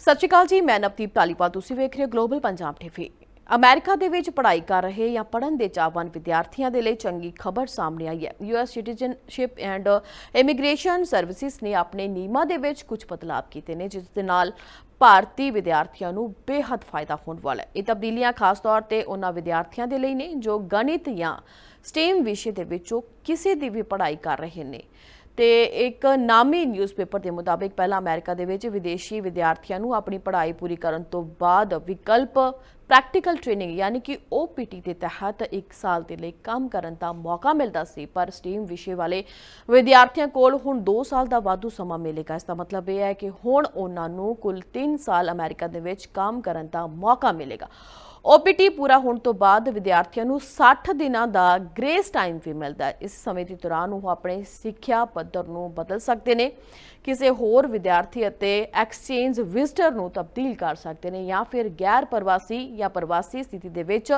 ਸਤਿ ਸ਼੍ਰੀ ਅਕਾਲ ਜੀ, ਮੈਂ ਨਵਦੀਪ ਢਾਲੀਵਾਲ ਤੁਸੀਂ ਵੇਖ ਰਹੇ ਹੋ ਗਲੋਬਲ ਪੰਜਾਬ ਟੀਵੀ ਅਮਰੀਕਾ ਦੇ ਵਿੱਚ ਪੜ੍ਹਾਈ ਕਰ ਰਹੇ ਜਾਂ ਪੜ੍ਹਨ ਦੇ ਚਾਹਵਾਨ ਵਿਦਿਆਰਥੀਆਂ ਦੇ ਲਈ ਚੰਗੀ ਖਬਰ ਸਾਹਮਣੇ ਆਈ ਹੈ। US citizenship and immigration services ਨੇ ਆਪਣੇ ਨਿਯਮਾਂ ਦੇ ਵਿੱਚ ਕੁਝ ਬਦਲਾਅ ਕੀਤੇ ਨੇ, ਜਿਸ ਦੇ ਨਾਲ ਭਾਰਤੀ ਵਿਦਿਆਰਥੀਆਂ ਨੂੰ ਬੇਹੱਦ ਫਾਇਦਾ ਹੋਣ ਵਾਲਾ ਹੈ। ਇਹ ਤਬਦੀਲੀਆਂ ਖਾਸ ਤੌਰ ਤੇ ਉਹਨਾਂ ਵਿਦਿਆਰਥੀਆਂ ਦੇ ਲਈ ਨੇ ਜੋ ਗਣਿਤ ਜਾਂ ਸਟੀਮ ਵਿਸ਼ੇ ਦੇ ਵਿੱਚੋਂ ਕਿਸੇ ਦੀ ਵੀ ਪੜ੍ਹਾਈ ਕਰ ਰਹੇ ਨੇ। ਤੇ ਇੱਕ ਨਾਮੀ ਨਿਊਜ਼ਪੇਪਰ ਦੇ ਮੁਤਾਬਿਕ ਪਹਿਲਾਂ ਅਮਰੀਕਾ ਦੇ ਵਿੱਚ ਵਿਦੇਸ਼ੀ ਵਿਦਿਆਰਥੀਆਂ ਨੂੰ ਆਪਣੀ ਪੜ੍ਹਾਈ ਪੂਰੀ ਕਰਨ ਤੋਂ ਬਾਅਦ ਵਿਕਲਪ ਪ੍ਰੈਕਟੀਕਲ ਟ੍ਰੇਨਿੰਗ ਯਾਨੀ ਕਿ OPT ਦੇ ਤਹਿਤ 1 ਸਾਲ ਦੇ ਲਈ ਕੰਮ ਕਰਨ ਦਾ ਮੌਕਾ ਮਿਲਦਾ ਸੀ, ਪਰ ਸਟੀਮ ਵਿਸ਼ੇ ਵਾਲੇ ਵਿਦਿਆਰਥੀਆਂ ਕੋਲ ਹੁਣ 2 ਸਾਲ ਦਾ ਵਾਧੂ ਸਮਾਂ ਮਿਲੇਗਾ। ਇਸ ਦਾ ਮਤਲਬ ਇਹ ਹੈ ਕਿ ਹੁਣ ਉਹਨਾਂ ਨੂੰ ਕੁੱਲ 3 ਸਾਲ ਅਮਰੀਕਾ ਦੇ ਵਿੱਚ ਕੰਮ ਕਰਨ ਦਾ ਮੌਕਾ ਮਿਲੇਗਾ। OPT ਪੂਰਾ ਹੋਣ ਤੋਂ ਬਾਅਦ ਵਿਦਿਆਰਥੀਆਂ ਨੂੰ 60 ਦਿਨਾਂ ਦਾ ਗ੍ਰੇਸ ਟਾਈਮ ਵੀ ਮਿਲਦਾ ਹੈ। ਇਸ ਸਮੇਂ ਦੇ ਦੌਰਾਨ ਉਹ ਆਪਣੇ ਸਿੱਖਿਆ ਪੱਧਰ ਨੂੰ ਬਦਲ ਸਕਦੇ ਨੇ, ਕਿਸੇ ਹੋਰ ਵਿਦਿਆਰਥੀ ਅਤੇ ਐਕਸਚੇਂਜ ਵਿਜ਼ਟਰ ਨੂੰ ਤਬਦੀਲ ਕਰ ਸਕਦੇ ਨੇ ਜਾਂ ਫਿਰ ਗੈਰ ਪ੍ਰਵਾਸੀ ਜਾਂ ਪ੍ਰਵਾਸੀ ਸਥਿਤੀ ਦੇ ਵਿੱਚ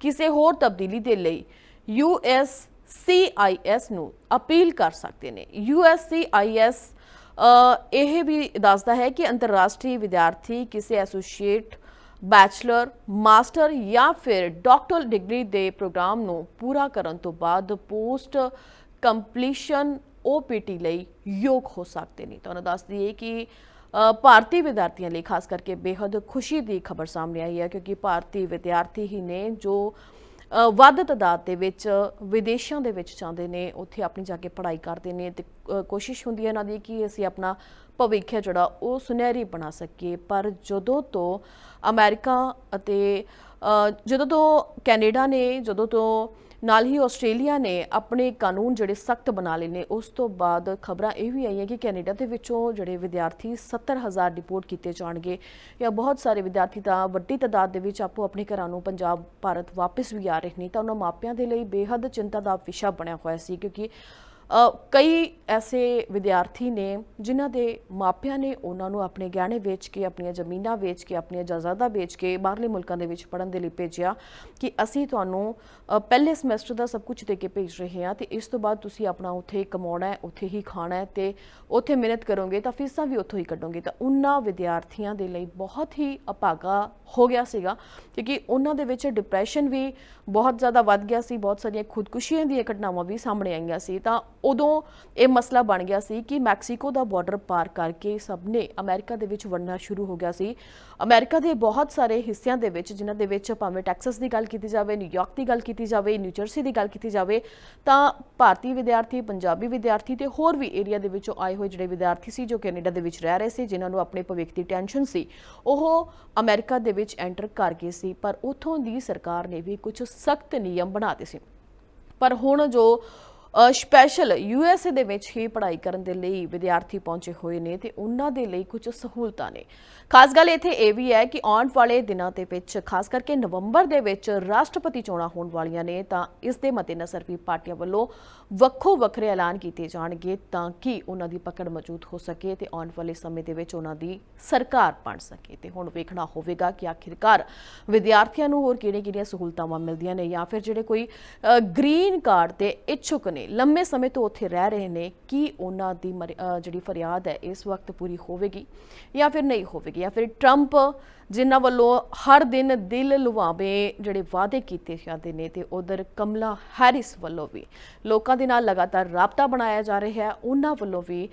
ਕਿਸੇ ਹੋਰ ਤਬਦੀਲੀ ਦੇ ਲਈ US CIS ਨੂੰ ਅਪੀਲ ਕਰ ਸਕਦੇ ਨੇ। USCIS ਅ, ਇਹ ਵੀ ਦੱਸਦਾ ਹੈ ਕਿ ਅੰਤਰਰਾਸ਼ਟਰੀ ਵਿਦਿਆਰਥੀ ਕਿਸੇ ਐਸੋਸੀਏਟ ਬੈਚਲਰ ਮਾਸਟਰ ਜਾਂ ਫਿਰ ਡਾਕਟਰ ਡਿਗਰੀ ਦੇ ਪ੍ਰੋਗਰਾਮ ਨੂੰ ਪੂਰਾ ਕਰਨ ਤੋਂ ਬਾਅਦ ਪੋਸਟ ਕੰਪਲੀਸ਼ਨ OPT ਲਈ ਯੋਗ ਹੋ ਸਕਦੇ ਨੇ। ਤੁਹਾਨੂੰ ਦੱਸ ਦਈਏ ਕਿ ਭਾਰਤੀ ਵਿਦਿਆਰਥੀਆਂ ਲਈ ਖਾਸ ਕਰਕੇ ਬੇहद ਖੁਸ਼ੀ ਦੀ ਖਬਰ ਸਾਹਮਣੇ ਆਈ ਹੈ ਕਿਉਂਕਿ ਭਾਰਤੀ ਵਿਦਿਆਰਥੀ ਹੀ ਨੇ ਜੋ ਵੱਧ ਤਦਾਦ ਦੇ ਵਿੱਚ ਵਿਦੇਸ਼ਾਂ ਦੇ ਵਿੱਚ ਜਾਂਦੇ ਨੇ, ਉੱਥੇ ਆਪਣੀ ਜਾ ਕੇ ਪੜ੍ਹਾਈ ਕਰਦੇ ਨੇ ਤੇ ਕੋਸ਼ਿਸ਼ ਹੁੰਦੀ ਹੈ ਇਹਨਾਂ ਦੀ ਕਿ ਅਸੀਂ ਆਪਣਾ ਭਵਿੱਖ ਹੈ ਜਿਹੜਾ ਉਹ ਸੁਨਹਿਰੀ ਬਣਾ ਸਕੀਏ। ਪਰ ਜਦੋਂ ਤੋਂ ਅਮਰੀਕਾ ਅਤੇ ਜਦੋਂ ਤੋਂ ਕੈਨੇਡਾ ਨੇ, ਜਦੋਂ ਤੋਂ ਨਾਲ ਹੀ ਆਸਟ੍ਰੇਲੀਆ ਨੇ ਆਪਣੇ ਕਾਨੂੰਨ ਜਿਹੜੇ ਸਖਤ ਬਣਾ ਲਏ ਨੇ, ਉਸ ਤੋਂ ਬਾਅਦ ਖਬਰਾਂ ਇਹ ਵੀ ਆਈਆਂ ਕਿ ਕੈਨੇਡਾ ਦੇ ਵਿੱਚੋਂ ਜਿਹੜੇ ਵਿਦਿਆਰਥੀ 70000 ਡਿਪੋਰਟ ਕੀਤੇ ਜਾਣਗੇ ਜਾਂ ਬਹੁਤ ਸਾਰੇ ਵਿਦਿਆਰਥੀ ਤਾਂ ਵੱਡੀ ਤਾਦਾਦ ਦੇ ਵਿੱਚ ਆਪੋ ਆਪਣੇ ਘਰਾਂ ਨੂੰ ਪੰਜਾਬ, ਭਾਰਤ ਵਾਪਸ ਵੀ ਆ ਰਹੇ ਨੇ ਤਾਂ ਉਹਨਾਂ ਮਾਪਿਆਂ ਦੇ ਲਈ ਬੇਹੱਦ ਚਿੰਤਾ ਦਾ ਵਿਸ਼ਾ ਬਣਿਆ ਹੋਇਆ ਸੀ ਕਿਉਂਕਿ ਕਈ ਐਸੇ ਵਿਦਿਆਰਥੀ ਨੇ ਜਿਨ੍ਹਾਂ ਦੇ ਮਾਪਿਆਂ ਨੇ ਉਹਨਾਂ ਨੂੰ ਆਪਣੇ ਗਹਿਣੇ ਵੇਚ ਕੇ, ਆਪਣੀਆਂ ਜ਼ਮੀਨਾਂ ਵੇਚ ਕੇ, ਆਪਣੀਆਂ ਜਾਇਦਾਦਾਂ ਵੇਚ ਕੇ ਬਾਹਰਲੇ ਮੁਲਕਾਂ ਦੇ ਵਿੱਚ ਪੜਨ ਦੇ ਲਈ ਭੇਜਿਆ ਕਿ ਅਸੀਂ ਤੁਹਾਨੂੰ ਪਹਿਲੇ ਸਮੈਸਟਰ ਦਾ ਸਭ ਕੁਝ ਦੇ ਕੇ ਭੇਜ ਰਹੇ ਹਾਂ ਤੇ ਇਸ ਤੋਂ ਬਾਅਦ ਤੁਸੀਂ ਆਪਣਾ ਉੱਥੇ ਕਮਾਉਣਾ ਹੈ, ਉੱਥੇ ਹੀ ਖਾਣਾ ਹੈ ਤੇ ਉੱਥੇ ਮਿਹਨਤ ਕਰੋਗੇ ਤਾਂ ਫੀਸਾਂ ਵੀ ਉੱਥੋਂ ਹੀ ਕੱਢੋਗੇ। ਤਾਂ ਉਹਨਾਂ ਵਿਦਿਆਰਥੀਆਂ ਦੇ ਲਈ ਬਹੁਤ ਹੀ ਅਪਾਗਾ ਹੋ ਗਿਆ ਸੀਗਾ ਕਿਉਂਕਿ ਉਹਨਾਂ ਦੇ ਵਿੱਚ ਡਿਪਰੈਸ਼ਨ ਵੀ ਬਹੁਤ ਜ਼ਿਆਦਾ ਵੱਧ ਗਿਆ ਸੀ, ਬਹੁਤ ਸਾਰੀਆਂ ਖੁਦਕੁਸ਼ੀਆਂ ਦੀਆਂ ਘਟਨਾਵਾਂ ਵੀ ਸਾਹਮਣੇ ਆਈਆਂ ਸੀ। ਤਾਂ ਉਦੋਂ ਇਹ ਮਸਲਾ ਬਣ ਗਿਆ ਸੀ ਕਿ ਮੈਕਸੀਕੋ ਦਾ ਬਾਰਡਰ ਪਾਰ ਕਰਕੇ ਸਭ ਨੇ ਅਮਰੀਕਾ ਦੇ ਵਿੱਚ ਵੜਨਾ ਸ਼ੁਰੂ ਹੋ ਗਿਆ ਸੀ। ਅਮਰੀਕਾ ਦੇ ਬਹੁਤ ਸਾਰੇ ਹਿੱਸਿਆਂ ਦੇ ਵਿੱਚ, ਜਿਨ੍ਹਾਂ ਦੇ ਵਿੱਚ ਭਾਵੇਂ ਟੈਕਸਸ ਦੀ ਗੱਲ ਕੀਤੀ ਜਾਵੇ ਨਿਊਯਾਰਕ ਦੀ ਗੱਲ ਕੀਤੀ ਜਾਵੇ ਨਿਊਜਰਸੀ ਦੀ ਗੱਲ ਕੀਤੀ ਜਾਵੇ, ਤਾਂ ਭਾਰਤੀ ਵਿਦਿਆਰਥੀ, ਪੰਜਾਬੀ ਵਿਦਿਆਰਥੀ ਤੇ ਹੋਰ ਵੀ ਏਰੀਆ ਦੇ ਵਿੱਚੋਂ ਆਏ ਹੋਏ ਜਿਹੜੇ ਵਿਦਿਆਰਥੀ ਸੀ, ਜੋ ਕੈਨੇਡਾ ਦੇ ਵਿੱਚ ਰਹਿ ਰਹੇ ਸੀ, ਜਿਨ੍ਹਾਂ ਨੂੰ ਆਪਣੇ ਭਵਿੱਖ ਦੀ ਟੈਨਸ਼ਨ ਸੀ, ਉਹ ਅਮਰੀਕਾ ਦੇ ਵਿੱਚ ਐਂਟਰ ਕਰ ਗਏ ਸੀ। ਪਰ ਉਥੋਂ ਦੀ ਸਰਕਾਰ ਨੇ ਵੀ ਕੁਝ ਸਖਤ ਨਿਯਮ ਬਣਾਤੇ ਸੀ। ਪਰ ਹੁਣ ਜੋ ਸਪੈਸ਼ਲ ਯੂਐਸਏ ਦੇ ਵਿੱਚ ਹੀ ਪੜ੍ਹਾਈ ਕਰਨ ਦੇ ਲਈ ਵਿਦਿਆਰਥੀ ਪਹੁੰਚੇ ਹੋਏ ਨੇ ਤੇ ਉਹਨਾਂ ਦੇ ਲਈ ਕੁਝ ਸਹੂਲਤਾਂ ਨੇ। ਖਾਸ ਗੱਲ ਇੱਥੇ ਇਹ ਵੀ ਹੈ ਕਿ ਆਉਣ ਵਾਲੇ ਦਿਨਾਂ ਦੇ ਵਿੱਚ, ਖਾਸ ਕਰਕੇ ਨਵੰਬਰ ਦੇ ਵਿੱਚ ਰਾਸ਼ਟਰਪਤੀ ਚੋਣਾਂ ਹੋਣ ਵਾਲੀਆਂ ਨੇ, ਤਾਂ ਇਸ ਦੇ ਮੱਦੇਨਜ਼ਰ ਵੀ ਪਾਰਟੀਆਂ ਵੱਲੋਂ ਵੱਖੋ ਵੱਖਰੇ ਐਲਾਨ ਕੀਤੇ ਜਾਣਗੇ ਤਾਂ ਕਿ ਉਹਨਾਂ ਦੀ ਪਕੜ ਮੌਜੂਦ ਹੋ ਸਕੇ ਤੇ ਆਉਣ ਵਾਲੇ ਸਮੇਂ ਦੇ ਵਿੱਚ ਉਹਨਾਂ ਦੀ ਸਰਕਾਰ ਬਣ ਸਕੇ। ਤੇ ਹੁਣ ਵੇਖਣਾ ਹੋਵੇਗਾ ਕਿ ਆਖਿਰਕਾਰ ਵਿਦਿਆਰਥੀਆਂ ਨੂੰ ਹੋਰ ਕਿਹੜੀਆਂ-ਕਿਹੜੀਆਂ ਸਹੂਲਤਾਂ ਮਿਲਦੀਆਂ ਨੇ ਜਾਂ ਫਿਰ ਜਿਹੜੇ ਕੋਈ ਗ੍ਰੀਨ ਕਾਰਡ ਤੇ ਇੱਛੁਕ ਨੇ, ਲੰਮੇ ਸਮੇਂ ਤੋਂ ਉੱਥੇ ਰਹਿ ਰਹੇ ਨੇ, ਕੀ ਉਹਨਾਂ ਦੀ ਮਰ- ਜਿਹੜੀ ਫਰਿਆਦ ਹੈ, ਇਸ ਵਕਤ ਪੂਰੀ ਹੋਵੇਗੀ ਜਾਂ ਫਿਰ ਨਹੀਂ ਹੋਵੇਗੀ? ਜਾਂ ਫਿਰ ਟਰੰਪ ਜਿਨ੍ਹਾਂ ਵੱਲੋਂ ਹਰ ਦਿਨ ਦਿਲ ਲੁਭਾਵੇਂ ਜਿਹੜੇ ਵਾਅਦੇ ਕੀਤੇ ਜਾਂਦੇ ਨੇ ਤੇ ਉਧਰ ਕਮਲਾ ਹੈਰਿਸ ਵੱਲੋਂ ਵੀ ਲੋਕਾਂ ਦੇ ਨਾਲ ਲਗਾਤਾਰ ਰਾਬਤਾ ਬਣਾਇਆ ਜਾ ਰਿਹਾ ਹੈ। ਉਹਨਾਂ ਵੱਲੋਂ ਵੀ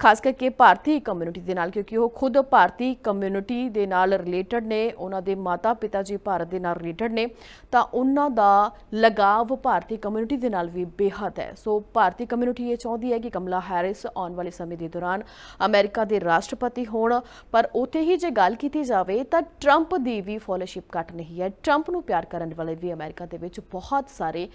ਖਾਸ ਕਰਕੇ ਭਾਰਤੀ ਕਮਿਊਨਿਟੀ ਦੇ ਨਾਲ, ਕਿਉਂਕਿ ਉਹ ਖੁਦ ਭਾਰਤੀ ਕਮਿਊਨਿਟੀ ਦੇ ਨਾਲ ਰਿਲੇਟਡ ਨੇ, ਉਹਨਾਂ ਦੇ ਮਾਤਾ ਪਿਤਾ ਜੀ ਭਾਰਤ ਦੇ ਨਾਲ ਰਿਲੇਟਡ ਨੇ, ਤਾਂ ਉਹਨਾਂ ਦਾ ਲਗਾਵ ਭਾਰਤੀ ਕਮਿਊਨਿਟੀ ਦੇ ਨਾਲ ਵੀ ਬੇਹੱਦ ਹੈ। ਸੋ ਭਾਰਤੀ ਕਮਿਊਨਿਟੀ ਇਹ ਚਾਹੁੰਦੀ ਹੈ ਕਿ ਕਮਲਾ ਹੈਰਿਸ ਆਉਣ ਵਾਲੇ ਸਮੇਂ ਦੇ ਦੌਰਾਨ ਅਮਰੀਕਾ ਦੇ ਰਾਸ਼ਟਰਪਤੀ ਹੋਣ। ਪਰ ਉੱਥੇ ਹੀ ਜੇ ਗੱਲ ਕੀਤੀ ਜਾਵੇ ਤਾਂ ਟਰੰਪ ਦੀ ਵੀ ਫੋਲੋਸ਼ਿਪ ਘੱਟ ਨਹੀਂ ਹੈ। ਟਰੰਪ ਨੂੰ ਪਿਆਰ ਕਰਨ ਵਾਲੇ ਵੀ ਅਮਰੀਕਾ ਦੇ ਵਿੱਚ ਬਹੁਤ ਸਾਰੇ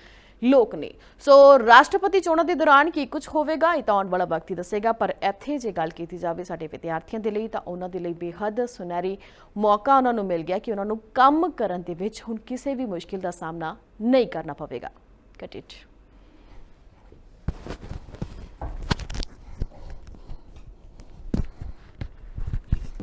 ਲੋਕ ਨੇ। ਸੋ ਰਾਸ਼ਟਰਪਤੀ ਚੋਣਾਂ ਦੇ ਦੌਰਾਨ ਕੀ ਕੁਝ ਹੋਵੇਗਾ ਇਹ ਤਾਂ ਆਉਣ ਵਾਲਾ ਵਕਤ ਹੀ ਦੱਸੇਗਾ। ਪਰ ਇੱਥੇ ਜੇ ਗੱਲ ਕੀਤੀ ਜਾਵੇ ਸਾਡੇ ਵਿਦਿਆਰਥੀਆਂ ਦੇ ਲਈ ਤਾਂ ਉਹਨਾਂ ਦੇ ਲਈ ਬੇਹੱਦ ਸੁਨਹਿਰੀ ਮੌਕਾ ਉਹਨਾਂ ਨੂੰ ਮਿਲ ਗਿਆ ਕਿ ਉਹਨਾਂ ਨੂੰ ਕੰਮ ਕਰਨ ਦੇ ਵਿੱਚ ਹੁਣ ਕਿਸੇ ਵੀ ਮੁਸ਼ਕਿਲ ਦਾ ਸਾਹਮਣਾ ਨਹੀਂ ਕਰਨਾ ਪਵੇਗਾ। ਕਟ